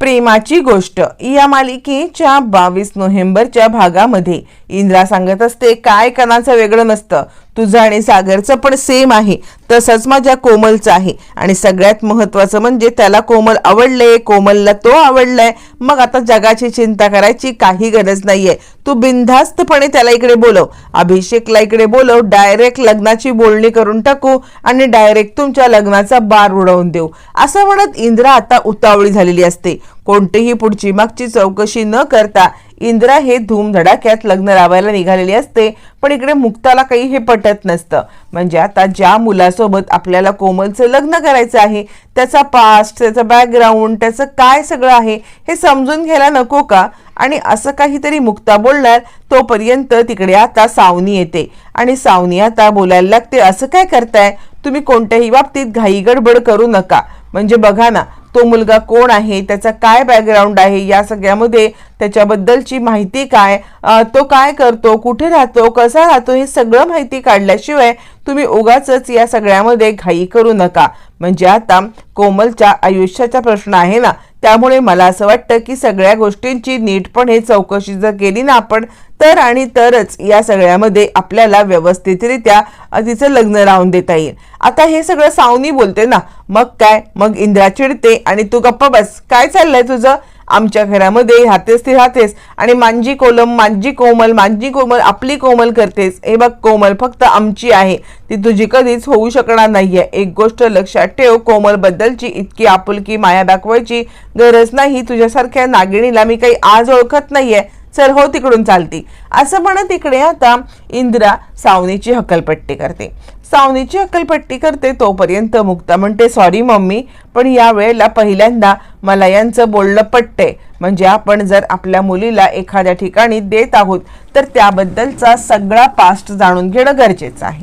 प्रेमाची गोष्ट. या मालिकेच्या बावीस नोव्हेंबरच्या भागामध्ये इंद्रा सांगत असते काय कणाचं वेगळं नसतं. तुझं आणि सागरचं पण सेम आहे. तसंच माझ्या कोमलचं आहे. आणि सगळ्यात महत्त्वाचं म्हणजे त्याला कोमल आवडले कोमलला तो आवडलाय. मग आता जगाची चिंता करायची काही गरज नाहीये. तू बिनधास्तपणे त्याला इकडे बोलव. अभिषेकला इकडे बोलव. डायरेक्ट लग्नाची बोलणी करून टाकू आणि डायरेक्ट तुमच्या लग्नाचा बार उडवून देऊ. असं म्हणत इंद्रा आता उतावळी झालेली असते. कोणतीही पुढची मागची चौकशी न करता इंद्रा हे धूमधडाक्यात लग्न लावायला निघालेली असते पण इकडे मुक्ताला काही हे पटत नसतं. म्हणजे आता ज्या मुलासोबत आपल्याला कोमलचं लग्न करायचं आहे त्याचा पास्ट त्याचं बॅकग्राऊंड त्याचं काय सगळं आहे हे समजून घ्यायला नको का? आणि असं काहीतरी मुक्ता बोलणार तोपर्यंत तिकडे आता सावनी येते. आणि सावनी आता बोलायला लागते असं काय करताय? तुम्ही कोणत्याही बाबतीत घाई गडबड करू नका. म्हणजे बघा ना तो मुलगा कोण आहे त्याचा काय बॅकग्राऊंड आहे या सगळ्यामध्ये त्याच्याबद्दलची माहिती काय तो काय करतो कुठे राहतो कसा राहतो हे सगळं माहिती काढल्याशिवाय तुम्ही उगाच या सगळ्यामध्ये घाई करू नका. म्हणजे आता कोमलच्या आयुष्याचा प्रश्न आहे ना त्यामुळे मला असं वाटतं की सगळ्या गोष्टींची नीटपणे चौकशी जर केली ना आपण तर आणि तरच या सगळ्यामध्ये आपल्याला व्यवस्थितरित्या तिचं लग्न लावून देता येईल. आता हे सगळं सावनी बोलते ना मग काय? मग इंद्रा चिडते आणि तू गप्पा बस. काय चाललंय तुझं? आमच्या घरामध्ये राहतेस ती राहतेस. आणि मांजी कोलम मांजी कोमल मांजी कोमल आपली कोमल करतेस. हे बघ कोमल फक्त आमची आहे. ती तुझी कधीच होऊ शकणार नाहीये. एक गोष्ट लक्षात ठेव कोमलबद्दलची इतकी आपुलकी माया दाखवायची गरज नाही. तुझ्यासारख्या नागिणीला मी काही आज ओळखत नाहीये. चल हो तिकडून चालती. असं म्हणत इकडे आता इंद्रा सावनीची हकलपट्टी करते. सावनीची हकलपट्टी करते तोपर्यंत मुक्ता म्हणते सॉरी मम्मी पण या वेळेला पहिल्यांदा मला यांचं बोलणं पटतंय. म्हणजे आपण जर आपल्या मुलीला एखाद्या ठिकाणी देत आहोत तर त्याबद्दलचा सगळा पास्ट जाणून घेणं गरजेचं आहे.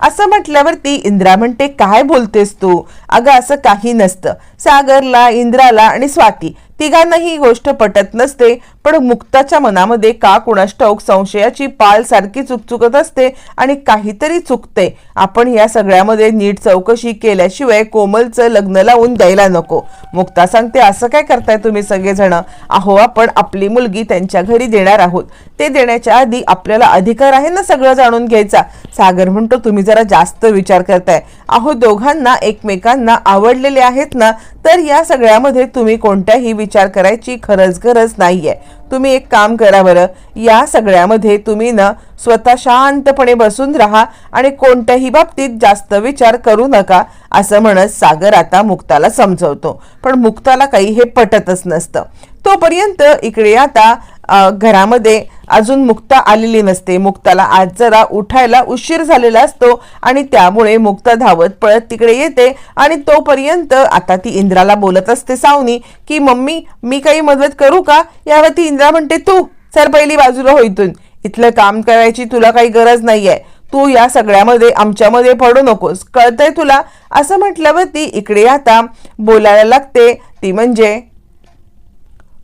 असं म्हटल्यावरती इंद्रा म्हणते काय बोलतेस तू? अगं असं काही नसतं. सागरला इंद्राला आणि स्वाती तिघांना ही गोष्ट पटत नसते पण मुक्ताच्या मनामध्ये का कुणाष्टौक ठाऊक संशयाची पाल सारखी चुकचुकत असते आणि काहीतरी चुकते. आपण या सगळ्यामध्ये नीट चौकशी केल्याशिवाय कोमलचं लग्न लावून द्यायला नको. मुक्ता सांगते असं काय करताय तुम्ही सगळेजण? अहो आपण आपली मुलगी त्यांच्या घरी देणार आहोत. ते देण्याच्या आधी आपल्याला अधिकार आहे ना सगळं जाणून घ्यायचा? सागर म्हणतो तुम्ही जरा जास्त विचार करताय. अहो दोघांना एकमेकांना आवडलेले आहेत ना तर या सगळ्यामध्ये तुम्ही कोणत्याही विचार करायची खरंच गरज नाही आहे तुम्ही एक काम करा बरं या सगळ्यामध्ये तुम्ही ना स्वतः शांतपणे बसून राहा आणि कोणत्याही बाबतीत जास्त विचार करू नका असं म्हणत सागर आता मुक्ताला समजवतो. पण मुक्ताला काही हे पटतच नसतं. तोपर्यंत इकडे आता घरामध्ये अजून मुक्ता आलेली नसते. मुक्ताला आज जरा उठायला उशीर झालेला असतो आणि त्यामुळे मुक्ता धावत पळत तिकडे येते आणि तोपर्यंत आता ती इंद्राला बोलत असते सावनी की मम्मी मी काही मदत करू का? यावरती इंद्रा म्हणते तू सर पहिली बाजूला होईतून इथलं काम करायची तुला काही गरज नाही आहे तू या सगळ्यामध्ये आमच्यामध्ये पडू नकोस. कळतंय तुला? असं म्हटल्यावर ती इकडे आता बोलायला लागते. ती म्हणजे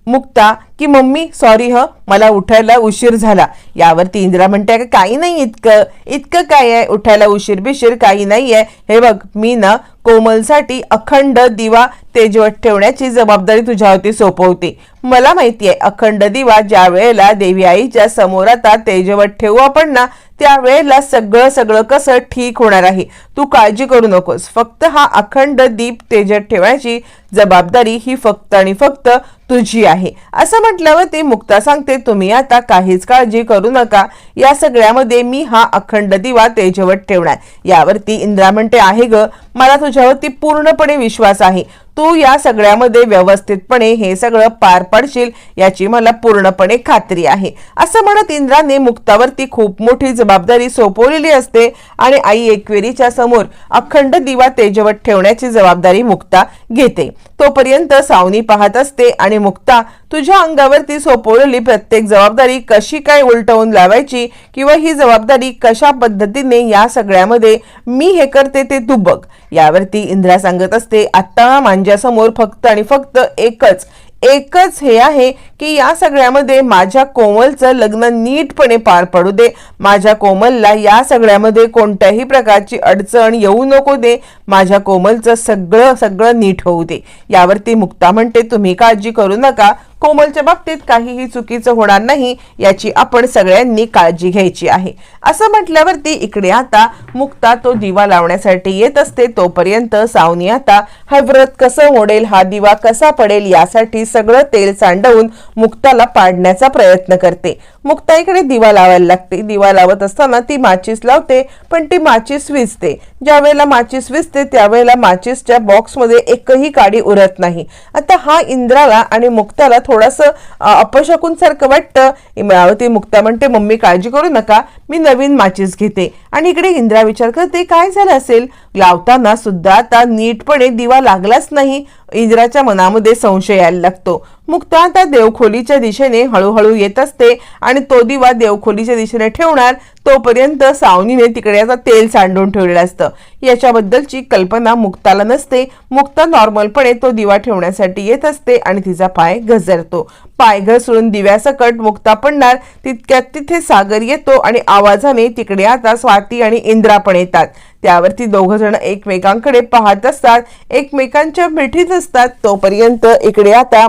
मुक्ता की मम्मी सॉरी ह मला उठायला उशीर झाला. यावरती इंदिरा म्हणते काही नाही इतकं इतकं काय आहे? उठायला उशीर बिशीर काही नाही आहे. हे बघ मी ना कोमलसाठी अखंड दिवा तेजवत ठेवण्याची जबाबदारी तुझ्यावरती सोपवते. मला माहिती आहे अखंड दिवा ज्या वेळेला देवी आईच्या समोर आता तेजवत ठेवू आपण ना त्यावेळेला सगळं सगळं कसं ठीक होणार आहे? तू काळजी करू नकोस. फक्त हा अखंड दीप तेजत ठेवण्याची जबाबदारी ही फक्त आणि फक्त तुझी आहे. असं म्हटल्यावर ती मुक्ता सांगते तुम्ही आता काहीच काळजी करू नका. या सगळ्यामध्ये मी हा अखंड दिवा तेजवत ठेवणार. यावरती इंद्रा म्हणते आहे ग. मला तुझ्यावरती पूर्णपणे विश्वास आहे. तू या सगळ्यामध्ये व्यवस्थितपणे हे सगळं पार पाडशील याची मला पूर्णपणे खात्री आहे. असं म्हणत इंद्राने मुक्तावरती खूप मोठी जबाबदारी सोपवलेली असते आणि आई एकवेरीच्या समोर अखंड दिवा तेजवत ठेवण्याची जबाबदारी मुक्ता घेते. तोपर्यंत सावनी पाहत असते आणि मुक्ता तुझ्या अंगावरती सोपवलेली प्रत्येक जबाबदारी कशी काय उलटवून लावायची किंवा ही जबाबदारी कशा पद्धतीने या सगळ्यामध्ये मी हे करते ते तू बघ. यावरती इंद्रा सांगत असते आत्ता माझ्यासमोर फक्त आणि फक्त एकच एकच हे आहे की या सगळ्यामध्ये माझ्या कोमलचं लग्न नीटपणे पार पडू दे. माझ्या कोमलला या सगळ्यामध्ये कोणत्याही प्रकारची अडचण येऊ नको दे. माझ्या कोमलचं सगळं सगळं नीट होऊ दे. यावरती मुक्ता म्हणते तुम्ही काळजी करू नका. कोमलच्या बाबतीत काहीही चुकीचं होणार नाही याची आपण सगळ्यांनी काळजी घ्यायची आहे. असं म्हटल्यावरती इकडे आता मुक्ता तो दिवा लावण्यासाठी येत असते तोपर्यंत सावनी आता हा व्रत कसं मोडेल हा दिवा कसा पडेल? यासाठी सगळं तेल सांडवून मुक्ताला पाडण्याचा प्रयत्न करते. मुक्ता इकडे दिवा लावायला लागते. दिवा लावत असताना ती माचीस लावते पण ती माचीस विजते. ज्या वेळेला माचीस विजते त्यावेळेला माचीसच्या बॉक्समध्ये एकही काडी उरत नाही. आता हा इंद्राला आणि मुक्ताला थोडस अपशकून सारखं वाटतं. मिळावती मुक्ता म्हणते मम्मी काळजी करू नका. मी नवीन माचीस घेते. आणि इकडे इंद्रा विचार करते काय झालं असेल? लावताना सुद्धा आता नीटपणे दिवा लागलाच नाही. इंद्राच्या मनामध्ये संशय यायला लागतो. मुक्ता आता देवखोलीच्या दिशेने हळूहळू येत असते आणि तो दिवा देवखोलीच्या दिशेने ठेवणार तोपर्यंत सावनीने तिकडे आता तेल सांडून ठेवलेलं असतं. याच्याबद्दलची कल्पना मुक्ताला नसते. मुक्ता नॉर्मलपणे तो दिवा ठेवण्यासाठी येत असते आणि तिचा पाय घसरतो. पाय घसरून दिव्यासकट मुक्ता पडणार तितक्यात तिथे सागर येतो आणि आवाजाने तिकडे आता स्वाती आणि इंद्रा पण येतात. त्यावरती दोघ जण एकमेकांकडे पाहत असतात. एकमेकांच्या मिठीत असतात. तोपर्यंत इकडे आता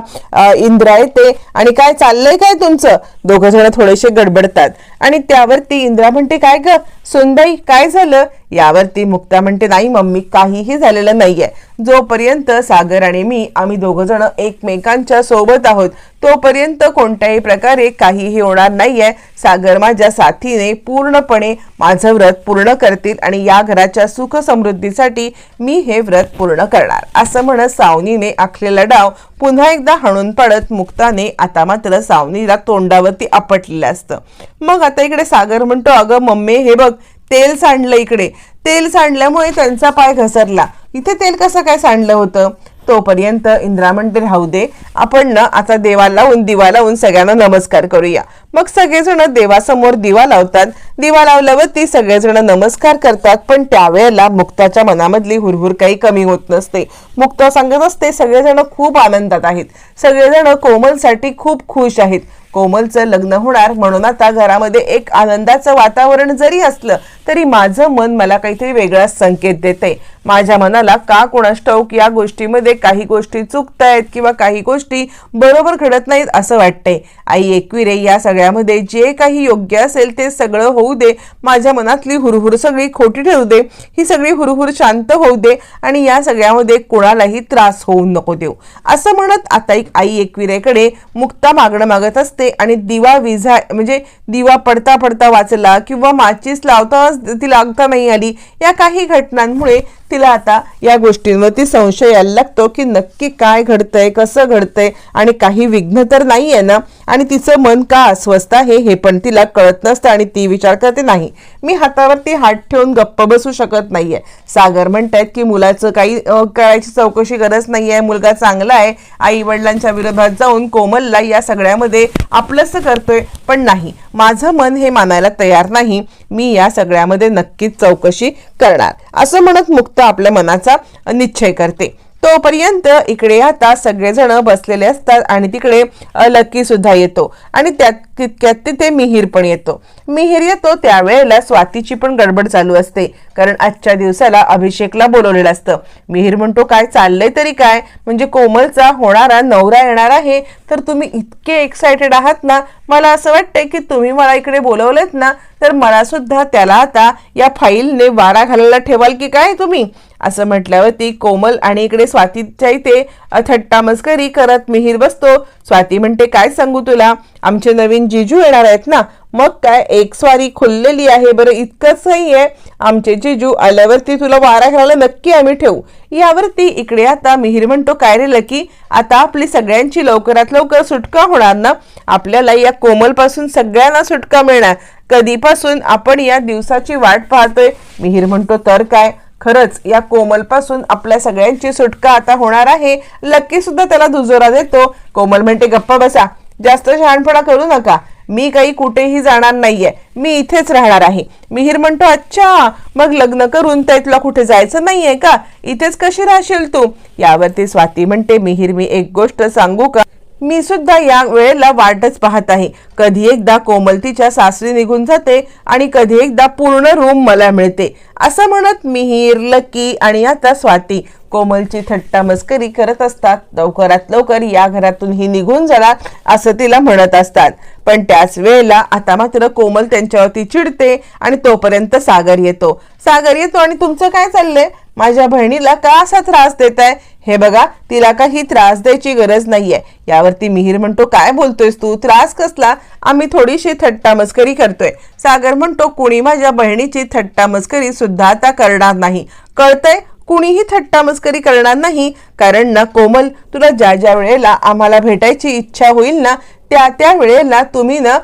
इंद्रा येते. आणि काय चाललंय काय तुमचं? दोघ जण थोडेसे गडबडतात. आणि त्यावरती इंद्रा म्हणते काय ग? सुनबाई काय झालं? यावरती मुक्ता म्हणते नाही मम्मी काहीही झालेलं नाहीये. जोपर्यंत सागर आणि मी आम्ही दोघ जण एकमेकांच्या सोबत आहोत तोपर्यंत कोणत्याही प्रकारे काहीही होणार नाहीये. सागर माझ्या साथीने पूर्णपणे माझं व्रत पूर्ण करतील आणि या घराच्या सुख समृद्धीसाठी मी हे व्रत पूर्ण करणार. असं म्हणत सावनीने आखलेला डाव पुन्हा एकदा हाणून पडत मुक्ताने आता मात्र सावनीला तोंडावरती आपटलेलं असतं. मग आता इकडे सागर म्हणतो अगं मम्मी हे बघ तेल सांडलं इकडे. तेल सांडल्यामुळे त्यांचा पाय घसरला. इथे तेल कसं काय सांडलं होतं? तोपर्यंत इंद्रा म्हणते राहू दे. आपण ना आता देवा लावून दिवा लावून सगळ्यांना नमस्कार करूया. मग सगळेजण देवासमोर दिवा लावतात. दिवा लावल्यावरती सगळेजण नमस्कार करतात. पण त्यावेळेला मुक्ताच्या मनामधली हुरहुर काही कमी होत नसते. मुक्ता सांगत असते सगळेजण खूप आनंदात आहेत. सगळेजण कोमलसाठी खूप खुश आहेत. कोमलचं लग्न होणार म्हणून आता घरामध्ये एक आनंदाचं वातावरण जरी असलं तरी माझं मन मला काहीतरी वेगळाच संकेत देते. माझ्या मनाला का कोणास ठाऊक या गोष्टीमध्ये काही गोष्टी चुकतायत किंवा काही गोष्टी बरोबर घडत नाहीत असं वाटतंय. आई एकविरे या सगळ्यामध्ये जे काही योग्य असेल ते सगळं होऊ दे. माझ्या मनातली हुरहुर सगळी खोटी ठेवू दे. ही सगळी हुरहुर शांत होऊ दे आणि या सगळ्यामध्ये कोणालाही त्रास होऊ नको देऊ. असं म्हणत आता एक आई एकविरेकडे मुक्ता मागणं मागत असते. आणि दिवा विझा म्हणजे दिवा पडता पडता वाचला किंवा माचीस लावता ती लागता नाही आली या काही घटनांमुळे तिला आता या गोष्टींवरती संशय यायला लागतो की नक्की काय घडतंय कसं घडतंय आणि काही विघ्न तर नाही आहे ना? आणि तिचं मन का अस्वस्थ आहे हे पण तिला कळत नसतं आणि ती विचार करते नाही मी हातावरती हात ठेवून गप्प बसू शकत नाहीये. सागर म्हणतायत की मुलाचं काही करायची चौकशी गरज नाही आहे मुलगा चांगला आहे आई वडिलांच्या विरोधात जाऊन कोमलला या सगळ्यामध्ये आपलंसं करतोय पण नाही. माझं मन हे मानायला तयार नाही. मी या सगळ्यामध्ये नक्कीच चौकशी करणार. असं म्हणत मुक्त आपल्या मनाचा निश्चय करते. तोपर्यंत इकडे आता सगळेजण बसलेले असतात आणि तिकडे अ, लकी सुद्धा येतो. आणि त्यात तितक्यात तिथे मिहीर पण येतो. मिहीर येतो त्यावेळेला स्वातीची पण गडबड चालू असते. कारण आजच्या दिवसाला अभिषेकला बोलवलेलं असतं. मिहीर म्हणतो काय चाललंय तरी काय? म्हणजे कोमलचा होणारा नवरा येणार आहे. तर तुम्ही इतके एक्सायटेड आहात ना मला असं वाटतंय की तुम्ही मला इकडे बोलवलेत ना तर मला सुद्धा त्याला आता या फाईलने वारा घालायला ठेवाल की काय तुम्ही? असं म्हटल्यावरती कोमल आणि इकडे स्वातीच्या इथे थट्टा मस्करी करत मिहीर बसतो. स्वाती म्हणते काय सांगू तुला? आमचे नवीन जिजू येणार आहेत ना? मग काय? एक स्वारी खुललेली आहे. बरं इतकंच नाही आहे आमचे जिजू आल्यावरती तुला वारा घालायला नक्की आम्ही ठेवू. यावरती इकडे आता मिहीर म्हणतो काय रे लकी? आता आपली सगळ्यांची लवकरात लवकर सुटका होणार ना? आपल्याला या कोमलपासून सगळ्यांना सुटका मिळणार. कधीपासून आपण या दिवसाची वाट पाहतोय? मिहीर म्हणतो तर काय? खरंच या कोमलपासून आपल्या सगळ्यांची सुटका आता होणार आहे. लक्की सुद्धा त्याला दुजोरा देतो. कोमल म्हणते गप्पा बसा. जास्त शहाणपणा करू नका. मी काही कुठेही जाणार नाहीये. मी इथेच राहणार आहे. मिहीर म्हणतो अच्छा. मग लग्न करून तर तुला कुठे जायचं नाहीये का? इथेच कशी राहशील तू? यावरती स्वाती म्हणते मिहीर मी एक गोष्ट सांगू का? मी सुद्धा या वेळेला वाटच पाहत आहे. कधी एकदा कोमल तिच्या सासरी निघून जाते आणि कधी एकदा पूर्ण रूम मला मिळते. असं म्हणत मिहीर लकी आणि आता स्वाती कोमलची थट्टा मस्करी करत असतात. लवकरात लवकर या घरातून ही निघून जाणार असं तिला म्हणत असतात. पण त्याच वेळेला आता मात्र कोमल त्यांच्यावरती चिडते आणि तोपर्यंत सागर येतो. सागर येतो आणि तुमचं काय चाललंय? माझ्या बहिणीला का असा त्रास देत आहे हे बघा तिला काही त्रास द्यायची गरज नाहीये. यावरती मिहीर म्हणतो काय बोलतोयस तू? त्रास कसला? आम्ही थोडीशी थट्टा मस्करी करतोय. सागर म्हणतो कुणी माझ्या बहिणीची थट्टा मस्करी सुद्धा आता करणार नाही. कळतंय? कुणीही थट्टा मस्करी करणार नाही. कारण ना कोमल तुला ज्या ज्या वेळेला आम्हाला भेटायची इच्छा होईल ना त्या त्या वेळेला तुम्ही ना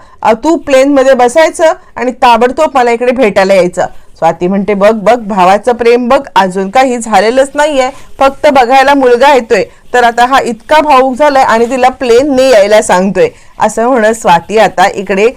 तू प्लेनमध्ये बसायचं आणि ताबडतोब मला इकडे भेटायला यायचं. स्वाती म्हणते बघ बघ भावाचं प्रेम बघ अजून काही झालेलंच नाहीये. फक्त बघायला मुलगा येतोय. तर आता हा इतका भाऊक झालाय आणि तिला प्लेनने यायला सांगतोय. असं म्हणत स्वाती आता इकडे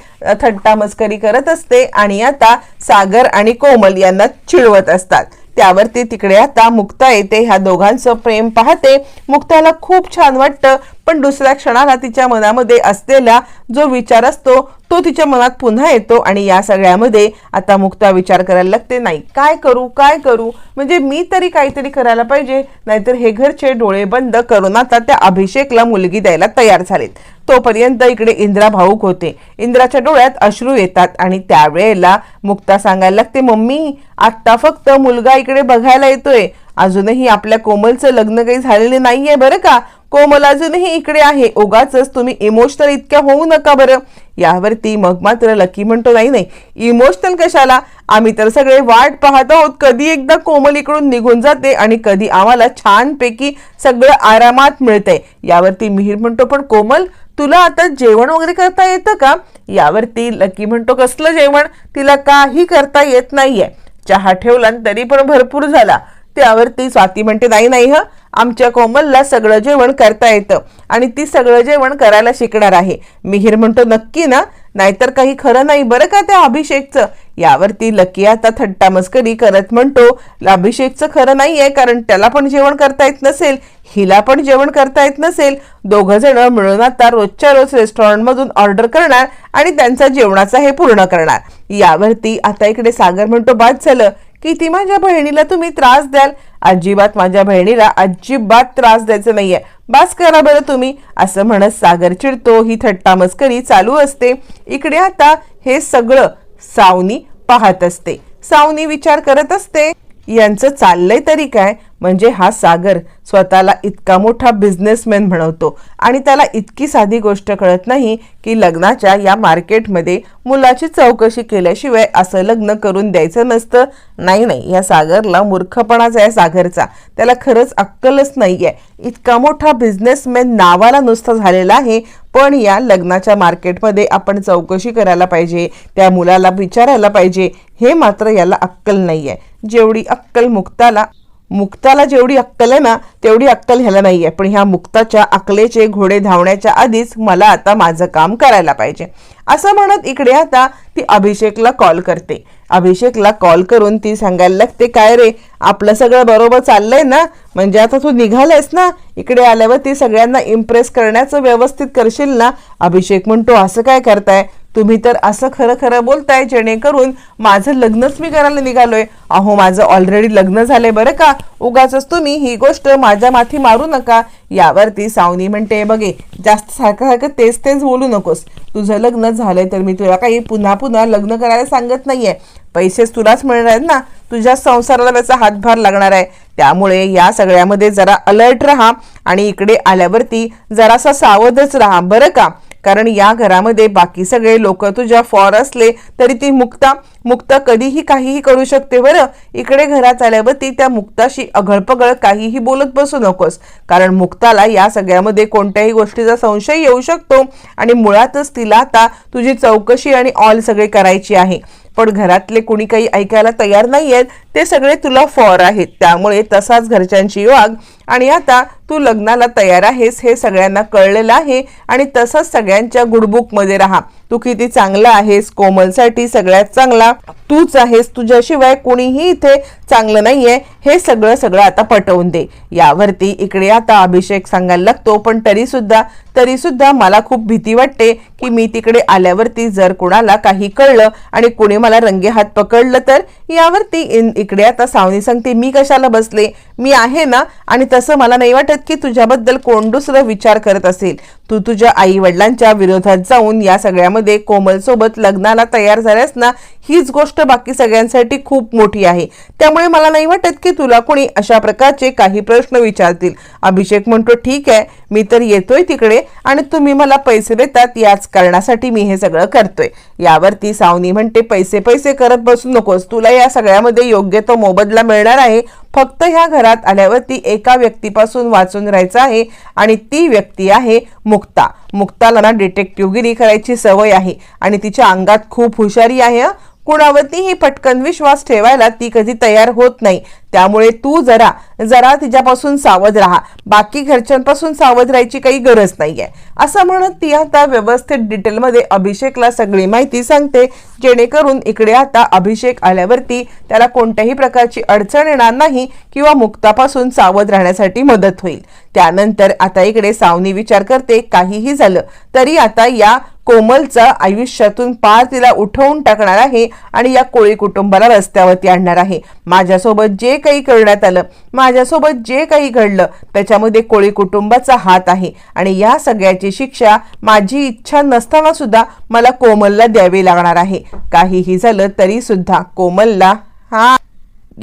थट्टा मस्करी करत असते आणि आता सागर आणि कोमल यांना चिडवत असतात. त्यावरती तिकडे आता मुक्ता येते. ह्या दोघांचं प्रेम पाहते. मुक्ताला खूप छान वाटतं. पण दुसऱ्या क्षणाला तिच्या मनामध्ये असलेला जो विचार असतो तो तिच्या मनात पुन्हा येतो आणि या सगळ्यामध्ये आता मुक्ता विचार करायला लागते नाही काय करू काय करू? म्हणजे मी तरी काहीतरी करायला पाहिजे. नाहीतर हे घरचे डोळे बंद करून आता त्या अभिषेकला मुलगी द्यायला तयार झालेत. तोपर्यंत इकडे इंद्रा भाऊक होते. इंद्राच्या डोळ्यात अश्रू येतात आणि त्यावेळेला मुक्ता सांगायला लागते मम्मी आत्ता फक्त मुलगा इकडे बघायला येतोय. अजूनही आपल्या कोमलचं लग्न काही झालेलं नाहीये बरं का? कोमल अजूनही इकडे आहे. उगाच तुम्ही इमोशनल इतक्या होऊ नका बरं. यावरती मग मात्र लकी म्हणतो नाही नाही इमोशनल कशाला? आम्ही तर सगळे वाट पाहत आहोत. कधी एकदा कोमल इकडून निघून जाते आणि कधी आम्हाला छानपैकी सगळं आरामात मिळतंय. यावरती मिहीर म्हणतो पण कोमल तुला आता जेवण वगैरे करता येतं का? यावरती लकी म्हणतो कसलं जेवण? तिला काही करता येत नाहीये. चहा ठेवला तरी पण भरपूर झाला. त्यावरती स्वाती म्हणते नाही नाही ह आमच्या कोमलला सगळं जेवण करता येतं आणि ती सगळं जेवण करायला शिकणार आहे. मिहीर म्हणतो नक्की ना नाहीतर काही खरं नाही बरं का त्या अभिषेकचं? यावरती लकी आता थट्टा मस्करी करत म्हणतो अभिषेकचं खरं नाहीये कारण त्याला पण जेवण करता येत नसेल हिला पण जेवण करता येत नसेल. दोघं जण मिळून आता रोजच्या रोज रेस्टॉरंटमधून ऑर्डर करणार आणि त्यांचा जेवणाचा हे पूर्ण करणार. यावरती आता इकडे सागर म्हणतो बाद झालं किती माझ्या बहिणीला तुम्ही त्रास द्याल. अजिबात माझ्या बहिणीला अजिबात त्रास द्यायचा नाहीये. बास करा बरं तुम्ही असं म्हणत सागर चिडतो. ही थट्टा मस्करी चालू असते. इकडे आता हे सगळं सावनी पाहत असते. सावनी विचार करत असते यांचं चाललंय तरी काय? म्हणजे हा सागर स्वतःला इतका मोठा बिझनेसमॅन म्हणवतो. आणि त्याला इतकी साधी गोष्ट कळत नाही की लग्नाच्या या मार्केटमध्ये मुलाची चौकशी केल्याशिवाय असं लग्न करून द्यायचं नसतं. नाही नाही या सागरला मूर्खपणाच आहे सागरचा. त्याला खरंच अक्कलच नाही आहे इतका मोठा बिझनेसमॅन नावाला नुसता झालेला आहे. पण या लग्नाच्या मार्केटमध्ये आपण चौकशी करायला पाहिजे त्या मुलाला विचारायला पाहिजे. हे मात्र याला अक्कल नाही आहे जेवढी अक्कल मुक्ताला मुक्ताला जेवढी अक्कल आहे ना तेवढी अक्कल ह्याला नाही आहे पण ह्या मुक्ताच्या अकलेचे घोडे धावण्याच्या आधीच मला आता माझं काम करायला पाहिजे. असं म्हणत इकडे आता ती अभिषेकला कॉल करते. अभिषेकला कॉल करून ती सांगायला लागते काय रे आपलं सगळं बरोबर चाललंय ना? म्हणजे आता तू निघालायस ना? इकडे आल्यावर ती सगळ्यांना इम्प्रेस करण्याचं व्यवस्थित करशील ना? अभिषेक म्हणतो असं काय करताय? तुम्ही तर असं खरं खरं बोलताय जेणेकरून माझं लग्नच मी करायला निघालोय. अहो माझं ऑलरेडी लग्न झालंय बरं का? उगाच तुम्ही ही गोष्ट माझ्या माथी मारू नका. यावरती सावनी म्हणते बघे जास्त सारखं सारखं तेच तेच बोलू नकोस. तुझं लग्न झालंय तर मी तुला काही पुन्हा पुन्हा लग्न करायला सांगत नाहीये. पैसेच तुलाच मिळणार आहेत ना? तुझ्या संसाराला त्याचा हातभार लागणार आहे. त्यामुळे या सगळ्यामध्ये जरा अलर्ट राहा आणि इकडे आल्यावरती जरासा सावधच राहा बरं का? कारण या घरामध्ये बाकी सगळे लोक तुझ्या फॉर असले तरी ती मुक्ता मुक्ता कधीही काहीही करू शकते बरं. इकडे घरात आल्यावरती त्या मुक्ताशी अघळपगळ काहीही बोलत बसू नकोस. कारण मुक्ताला या सगळ्यामध्ये कोणत्याही गोष्टीचा संशय येऊ शकतो आणि मुळातच तिला आता तुझी चौकशी आणि ऑल सगळे करायची आहे. पण घरातले कुणी काही ऐकायला तयार नाही आहेत ते सगळे तुला फॉर आहेत. त्यामुळे तसाच घरच्यांची वाघ. आणि आता तू लग्नाला तयार आहेस हे सगळ्यांना कळलेलं आहे. आणि तसंच सगळ्यांच्या गुडबुकमध्ये राहा. तू किती चांगला आहेस कोमलसाठी सगळ्यात चांगला. तूच आहेस तुझ्याशिवाय कोणीही इथे चांगलं नाहीये. हे सगळं सगळं आता पटवून दे. यावरती इकडे आता अभिषेक सांगायला लागतो पण तरी सुद्धा तरी सुद्धा मला खूप भीती वाटते की मी तिकडे आल्यावरती जर कोणाला काही कळलं आणि कोणी मला रंगे हात पकडलं तर यावरती इन- इकडे आता सावनी सांगते मी कशाला बसले? मी आहे ना? आणि तसं मला नाही वाटत की तुझ्याबद्दल कोण दुसरं विचार करत असेल. तू तुझ्या आई वडिलांच्या विरोधात जाऊन या सगळ्यामध्ये कोमलसोबत लग्नाला तयार झाल्यास ना हीच गोष्ट बाकी सगळ्यांसाठी खूप मोठी आहे. त्यामुळे मला नाही वाटत की तुला कोणी अशा प्रकारचे काही प्रश्न विचारतील. अभिषेक म्हणतो ठीक आहे मी तर येतोय तिकडे आणि तुम्ही मला पैसे देतात याच कारणासाठी मी हे सगळं करतोय. यावरती सावनी म्हणते पैसे पैसे करत बसू नकोस. तुला या सगळ्यामध्ये योग्य तो मोबदला मिळणार आहे. फक्त ह्या घरात आल्यावरती एका व्यक्तीपासून वाचून राहायचं आहे आणि ती व्यक्ती आहे मुक्ता. मुक्ताला ना डिटेक्टिव्हगिरी करायची सवय आहे आणि तिच्या अंगात खूप हुशारी आहे कुणावरतीही पटकन विश्वास ठेवायला ती कधी तयार होत नाही. त्यामुळे तू जरा जरा तिच्यापासून सावध राहा. बाकी घरच्यांपासून सावध राहायची काही गरज नाहीये. असं म्हणत ती आता व्यवस्थित डिटेलमध्ये अभिषेकला सगळी माहिती सांगते. जेणेकरून इकडे आता अभिषेक आल्यावरती त्याला कोणत्याही प्रकारची अडचण येणार नाही किंवा मुक्तापासून सावध राहण्यासाठी मदत होईल. त्यानंतर आता इकडे सावनी विचार करते काहीही झालं तरी आता या कोमलचं आयुष्यातून पार तिला उठवून टाकणार आहे आणि या कोळी कुटुंबाला रस्त्यावरती आणणार आहे. माझ्यासोबत जे काही करण्यात आलं माझ्यासोबत जे काही घडलं त्याच्यामध्ये कोळी कुटुंबाचा हात आहे आणि या सगळ्याची शिक्षा माझी इच्छा नसताना सुद्धा मला कोमलला द्यावी लागणार आहे. काहीही झालं तरी सुद्धा कोमलला हा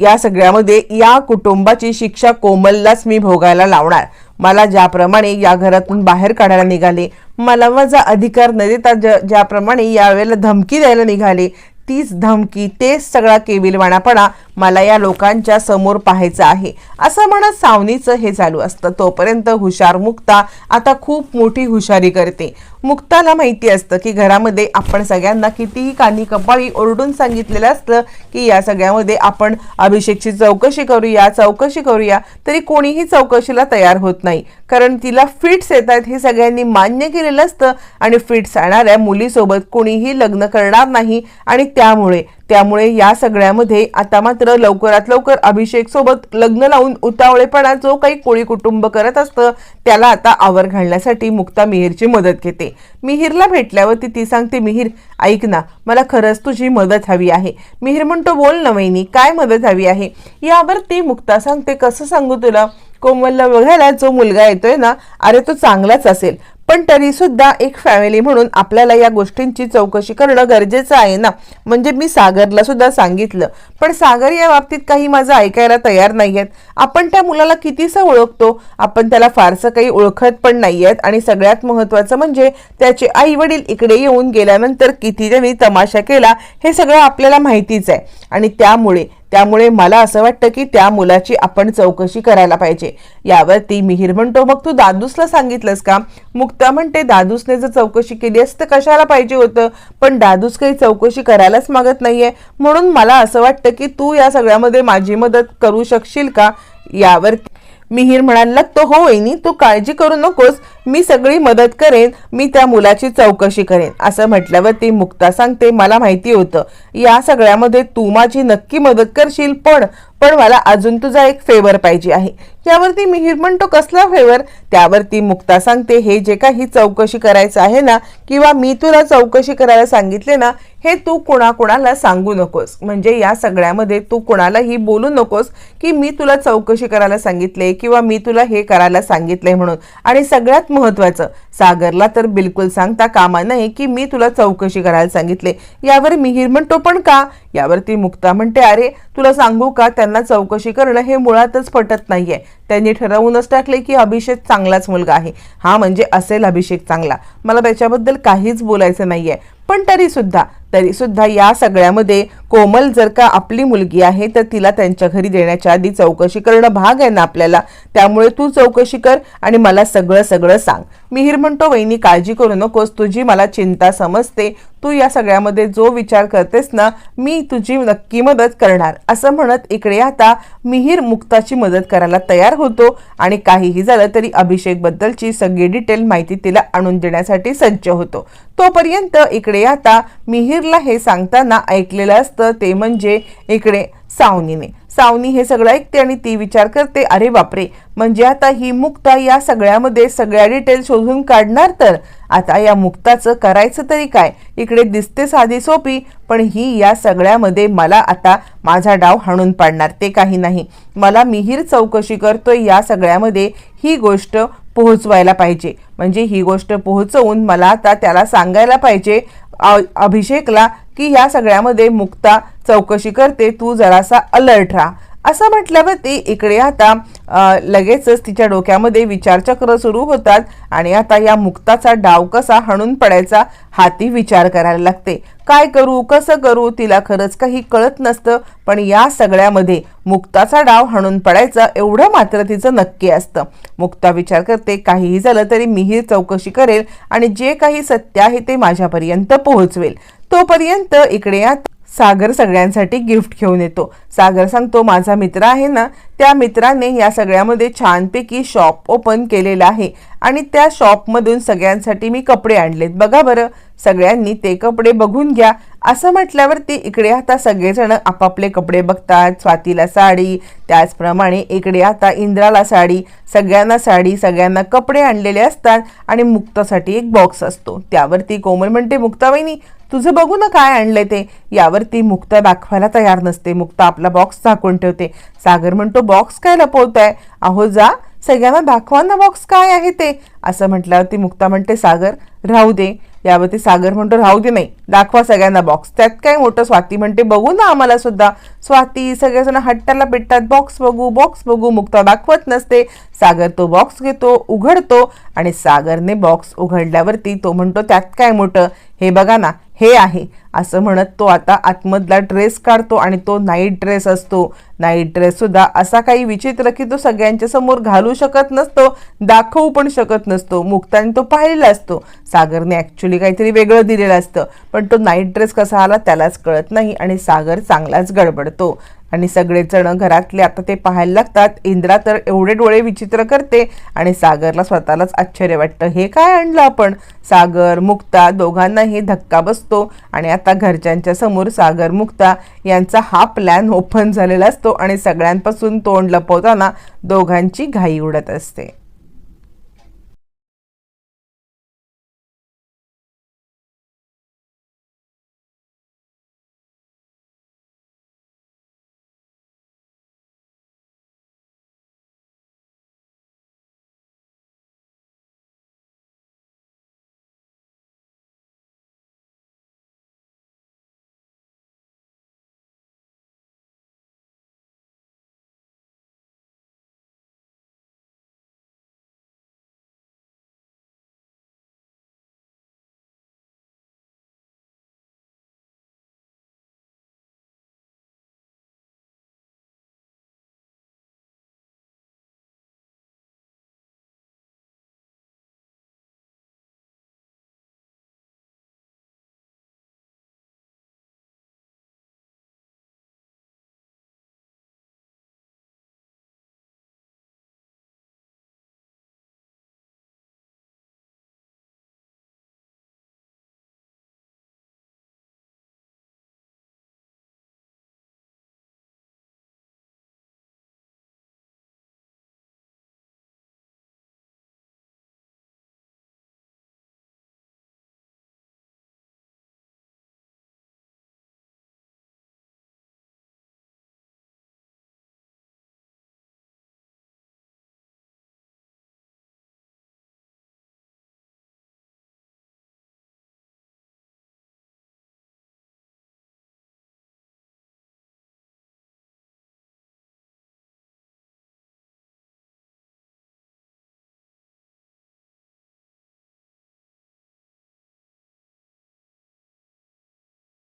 या सगळ्यामध्ये या कुटुंबाची शिक्षा कोमललाच मी भोगायला लावणार. मला ज्याप्रमाणे या घरातून बाहेर काढायला निघाले मला माझा अधिकार न देता ज ज्याप्रमाणे यावेळेला धमकी द्यायला निघाले तीच धमकी तेच सगळा केविलवाणापणा मला या लोकांच्या समोर पाहायचं आहे. असं म्हणत सावनीचं हे चालू असतं. तोपर्यंत हुशार मुक्ता आता खूप मोठी हुशारी करते. मुक्ताला माहिती असतं की घरामध्ये आपण सगळ्यांना कितीही कानी कपाळी ओरडून सांगितलेलं असतं की या सगळ्यामध्ये आपण अभिषेकची चौकशी करूया चौकशी करूया तरी कोणीही चौकशीला तयार होत नाही. कारण तिला फिट्स येत आहेत हे सगळ्यांनी मान्य केलेलं असतं आणि फिट्स आणणाऱ्या मुलीसोबत कोणीही लग्न करणार नाही आणि त्यामुळे त्यामुळे या सगळ्यामध्ये आता मात्र लवकरात लवकर अभिषेक सोबत लग्न लावून उतावळेपणा जो काही कोळी कुटुंब करत असतं त्याला आता आवर घालण्यासाठी मुक्ता मिहीरची मदत घेते. मिहीरला भेटल्यावरती ती सांगते मिहीर ऐक ना मला खरंच तुझी मदत हवी आहे. मिहीर म्हणतो बोल ना वहिनी काय मदत हवी आहे? यावर ती मुक्ता सांगते कसं सांगू तुला? कोमलला बघायला जो मुलगा येतोय ना अरे तो चांगलाच असेल. पण तरी सुद्धा एक फॅमिली म्हणून आपल्याला या गोष्टींची चौकशी करणं गरजेचं आहे ना? म्हणजे मी सागरला सुद्धा सांगितलं. पण सागर या बाबतीत काही माझं ऐकायला तयार नाही आहेत आपण त्या मुलाला कितीसं ओळखतो? आपण त्याला फारसं काही ओळखत पण नाही आहेत आणि सगळ्यात महत्त्वाचं म्हणजे त्याचे आई वडील इकडे येऊन गेल्यानंतर किती त्यांनी तमाशा केला हे सगळं आपल्याला माहितीच आहे. आणि त्यामुळे त्यामुळे मला असं वाटतं की त्या मुलाची आपण चौकशी करायला पाहिजे. यावरती मिहीर म्हणतो मग तू दादूसला सांगितलंस का? मुक्ता म्हणते दादूसने जर चौकशी केली असतं कशाला पाहिजे होतं? पण दादूस काही चौकशी करायलाच मागत नाहीये. म्हणून मला असं वाटतं की तू या सगळ्यामध्ये माझी मदत करू शकशील का? यावर मिहीर म्हणाला तो हो तू काळजी करू नकोस. मी सगळी मदत करेन. मी त्या मुलाची चौकशी करेन. असं म्हटल्यावर ती मुक्ता सांगते मला माहिती होतं. या सगळ्यामध्ये तू माझी नक्की मदत करशील पण पण मला अजून तुझा एक फेवर पाहिजे आहे. यावरती मिहीर म्हणतो कसला फेवर? त्यावरती मुक्ता सांगते हे जे काही चौकशी करायचं आहे ना किंवा मी तुला चौकशी करायला सांगितले ना हे तू कोणाकोणाला सांगू नकोस. म्हणजे या सगळ्यामध्ये तू कोणालाही बोलू नकोस की मी तुला चौकशी करायला सांगितले किंवा मी तुला हे करायला सांगितले म्हणून. आणि सगळ्यात महत्त्वाचं सागरला तर बिलकुल सांगता कामा नाही की मी तुला चौकशी करायला सांगितले. यावर मिहीर म्हणतो पण का? यावरती मुक्ता म्हणते अरे तुला सांगू का? त्यांना चौकशी करणं हे मुळातच पटत नाहीये. त्यांनी ठरवूनच टाकले की अभिषेक चांगलाच मुलगा आहे. हा म्हणजे असेल अभिषेक चांगला. मला त्याच्याबद्दल काहीच बोलायचं नाहीये. पण तरी सुद्धा तरी सुद्धा या सगळ्यामध्ये कोमल जर का आपली मुलगी आहे तर तिला त्यांच्या घरी देण्याच्या आधी चौकशी करणं भाग आहे ना आपल्याला. त्यामुळे तू चौकशी कर आणि मला सगळं सगळं सांग. मिहीर म्हणतो वहिनी काळजी करू नकोस. तुझी मला चिंता समजते. तू या सगळ्यामध्ये जो विचार करतेस ना मी तुझी नक्की मदत करणार. असं म्हणत इकडे आता मिहीर मुक्ताची मदत करायला तयार होतो आणि काहीही झालं तरी अभिषेकबद्दलची सगळी डिटेल माहिती तिला आणून देण्यासाठी सज्ज होतो. तोपर्यंत इकडे आता मिहीरला हे सांगताना ऐकलेलं असतं ते म्हणजे इकडे सावनीने. सावनी हे सगळं ऐकते आणि ती विचार करते अरे बापरे! म्हणजे आता ही मुक्ता या सगळ्यामध्ये सगळ्या डिटेल शोधून काढणार तर? आता या मुक्ताचं करायचं तरी काय? इकडे दिसते साधी सोपी पण ही या सगळ्यामध्ये मला आता माझा डाव हाणून पाडणार ते काही नाही. मला मिहीर चौकशी करतोय या सगळ्यामध्ये ही गोष्ट पोहोचवायला पाहिजे. म्हणजे ही गोष्ट पोहोचवून मला आता त्याला सांगायला पाहिजे अभिषेकला की ह्या सगळ्यामध्ये मुक्ता चौकशी करते तू जरासा अलर्ट राहा. असं म्हटल्यावरती इकडे आता लगेचच तिच्या डोक्यामध्ये विचारचक्र सुरू होतात आणि आता या मुक्ताचा डाव कसा हणून पडायचा हा ती विचार करायला लागते. काय करू कसं करू तिला खरंच काही कळत नसतं पण या सगळ्यामध्ये मुक्ताचा डाव हणून पडायचा एवढं मात्र तिचं नक्की असतं. मुक्ता विचार करते काहीही झालं तरी मीही चौकशी करेल आणि जे काही सत्य आहे ते माझ्यापर्यंत पोहोचवेल. तोपर्यंत इकडे या सागर सगळ्यांसाठी गिफ्ट घेऊन येतो. सागर सांगतो माझा मित्र आहे ना त्या मित्राने या सगळ्यामध्ये छानपैकी शॉप ओपन केलेलं आहे आणि त्या शॉपमधून सगळ्यांसाठी मी कपडे आणलेत. बघा बरं सगळ्यांनी ते कपडे बघून घ्या. असं म्हटल्यावरती इकडे आता सगळेजण आपापले कपडे बघतात स्वातीला साडी त्याचप्रमाणे इकडे आता इंद्राला साडी. सगळ्यांना साडी सगळ्यांना कपडे आणलेले असतात आणि मुक्तासाठी एक बॉक्स असतो. त्यावरती कोमल म्हणते मुक्ताबाईनी तुझं बघू ना काय आणलंय ते. यावरती मुक्ता दाखवायला तयार नसते. मुक्ता आपला बॉक्स झाकून ठेवते. सागर म्हणतो बॉक्स काय लपवताय? अहो जा सगळ्यांना दाखवा ना बॉक्स काय आहे ते. असं म्हटल्यावर ती मुक्ता म्हणते सागर राहू दे. यावरती सागर म्हणतो राहू दे नाही दाखवा सगळ्यांना बॉक्स त्यात काय मोठं स्वाती म्हणते बघू ना आम्हाला सुद्धा. स्वाती सगळेजण हट्टाला पेटतात. बॉक्स बघू बॉक्स बघू. मुक्ता दाखवत नसते. सागर तो बॉक्स घेतो उघडतो आणि सागरने बॉक्स उघडल्यावरती तो म्हणतो त्यात काय मोठं? हे बघा ना हे आहे. असं म्हणत तो आता आतमधला ड्रेस काढतो आणि तो नाईट ड्रेस असतो. नाईट ड्रेससुद्धा असा काही विचित्र की तो सगळ्यांच्या समोर घालू शकत नसतो दाखवू पण शकत नसतो. मुक्ताने तो पाहिलेला असतो. सागरने ॲक्च्युली काहीतरी वेगळं दिलेलं असतं. पण तो नाईट ड्रेस कसा आला त्यालाच कळत नाही आणि सागर चांगलाच गडबडतो. आणि सगळेजण घरातले आता ते पाहायला लागतात. इंद्रा तर एवढे डोळे विचित्र करते आणि सागरला स्वतःलाच आश्चर्य वाटतं. हे काय आणलं आपण? सागर मुक्ता दोघांनाही धक्का बसतो आणि आता घरच्यांच्या समोर सागर मुक्ता यांचा हा प्लॅन ओपन झालेला असतो आणि सगळ्यांपासून तोंड लपवताना दोघांची घाई उडत असते.